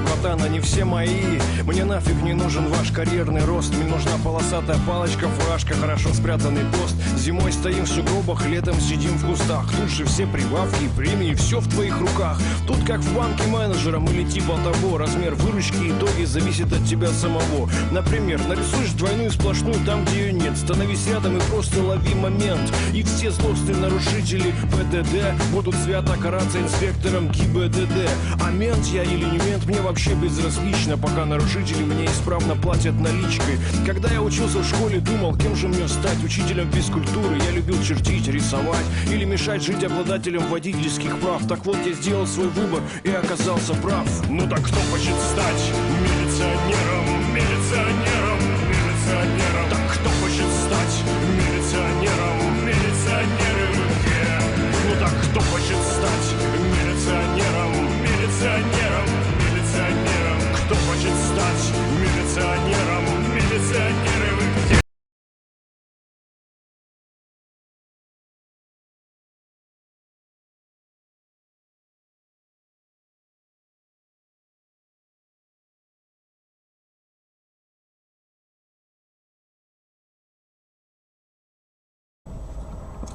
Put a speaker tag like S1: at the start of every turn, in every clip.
S1: братан, они все мои. Мне нафиг не нужен ваш карьерный рост Мне нужна полосатая палочка, фуражка, хорошо спрятанный пост. Зимой стоим в сугробах, летом сидим в кустах. Тут же все прибавки премии, все в твоих руках. Тут как в банке менеджером или типа того. Размер выручки итоги зависит от тебя самого. Например, нарисуешь двойную сплошную там, где ее нет. Становись рядом и просто лови момент. И все злостные нарушители ПДД Будут свято караться инспектором ГИБДД А мент я или не мент, мне вообще безразлично Пока нарушители мне исправно платят наличкой. Когда я учился в школе, думал, кем же мне стать Учителем физкультуры, я любил чертить, рисовать Или мешать жить обладателем водительских прав. Так вот, я сделал свой выбор и оказался прав. Ну так кто хочет стать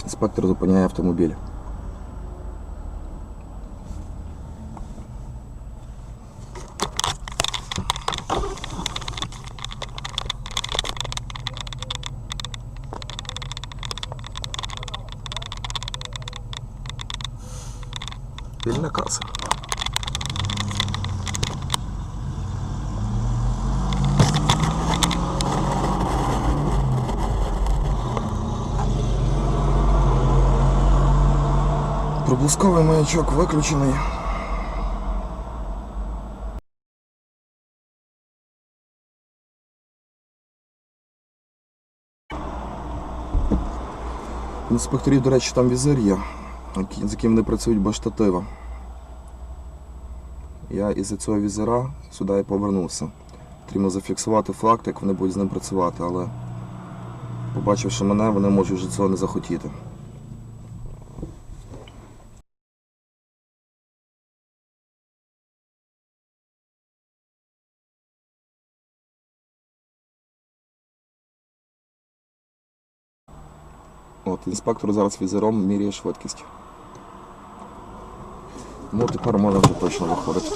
S2: Інспектор зупиняє автомобіль. Вільна каса. Проблисковий маячок виключений. Інспекторів, до речі, там візир є, з яким вони працюють без штатива. Я із-за цього візира сюди і повернувся. Потрібно зафіксувати факт, як вони будуть з ним працювати, але побачивши мене, вони можуть вже цього не захотіти. От, інспектор зараз візером міряє швидкість. Ну, тепер можна вже точно виходити.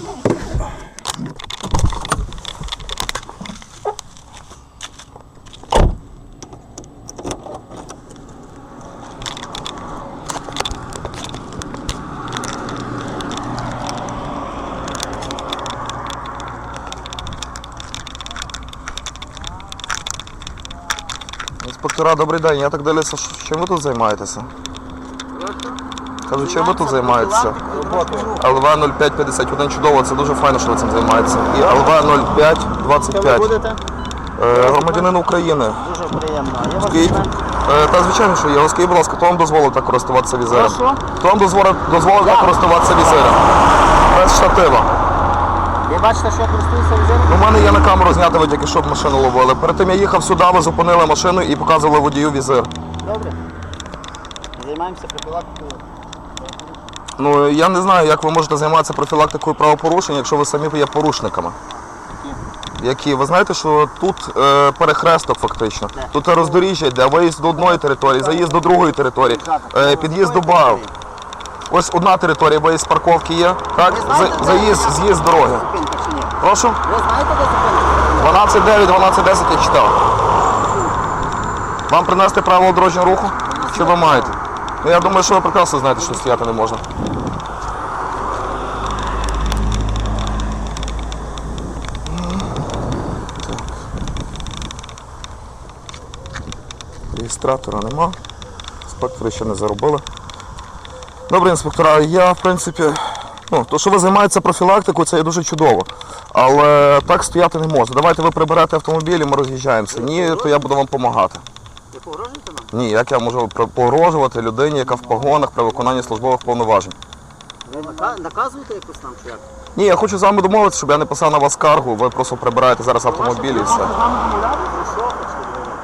S2: Інспектора, добрий день. Я так дивлюся, що- чим ви тут займаєтеся? Кажу, чим ви тут займаєтеся? ЛВ 0551 чудово, це дуже файно, що ви цим займаєтеся. І ЛВ 0525.
S3: будете?
S2: Е, Громадянин України.
S3: Дуже приємно.
S2: Скажіть, е, та звичайно, що є. Скажіть, будь ласка, хто вам дозволив так користуватися візиром?
S3: Прошу?
S2: Хто вам дозволив, дозволив так користуватися візиром? Без штатива.
S3: Ви бачите, що я користуюся візиром?
S2: У мене є на камеру зняти, ви тільки щоб машину ловили. Перед тим я їхав сюди, ви зупинили машину і показували водію візир.
S3: Добре. Займаємося профілактикою.
S2: Ну я не знаю, як ви можете займатися профілактикою правопорушень, якщо ви самі є порушниками. Які? Ви знаєте, що тут е, перехресток фактично. Тут роздоріжжя йде, виїзд до одної території, заїзд до другої території, е, під'їзд до БАВ. Ось одна територія, виїзд з парковки є, так?
S3: Знаєте,
S2: За-
S3: де
S2: Заїзд,
S3: зупинка?
S2: з'їзд з дороги.
S3: Зупинка чи ні?
S2: Прошу?
S3: Ви знаєте, де зупинка?
S2: 12.9, 12.10 я читав. Вам принести правила дорожнього руху? Чи ви маєте? Ну я думаю, що ви прекрасно знаєте, що стояти не можна. Реєстратора нема. Інспектори ще не заробили. Добре, інспектора, я в принципі. Ну, то, що ви займаєтеся профілактикою, це є дуже чудово. Але так стояти не можна. Давайте ви приберете автомобіль і ми роз'їжджаємося. Ні, то я буду вам допомагати.
S3: Ви погрожуєте нам?
S2: Ні, як я можу погрожувати людині, яка в погонах при виконанні службових повноважень.
S3: Ви нака- наказуєте якось нам чи як?
S2: Ні, я хочу з вами домовитися, щоб я не писав на вас скаргу, ви просто прибираєте зараз автомобіль і все.
S3: Що хочете говорити?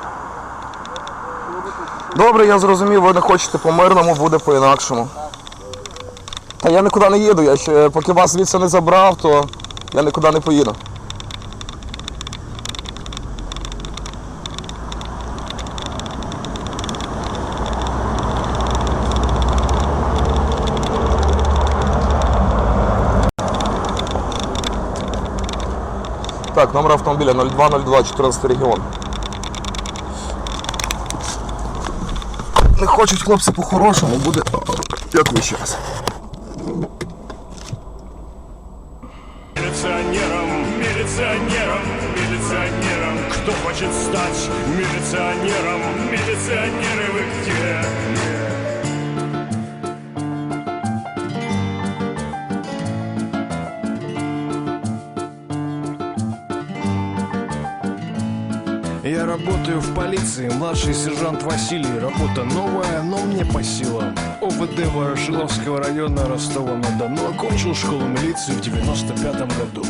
S2: Добре, я зрозумів, ви не хочете по-мирному, буде по-інакшому. Та я нікуди не їду, я ще поки вас звідси не забрав, то Я нікуди не поїду. Так, номер автомобіля 0202 14 регіон. Не хочуть хлопці по-хорошому, буде як ви час.
S1: Милиционером, милиционером, милиционером Кто хочет стать милиционером? Милиционеры вы где? Работаю в полиции, младший сержант Василий. Работа новая, но мне по силам. ОВД Ворошиловского района Ростова-на-Дону окончил школу милиции в 95 году.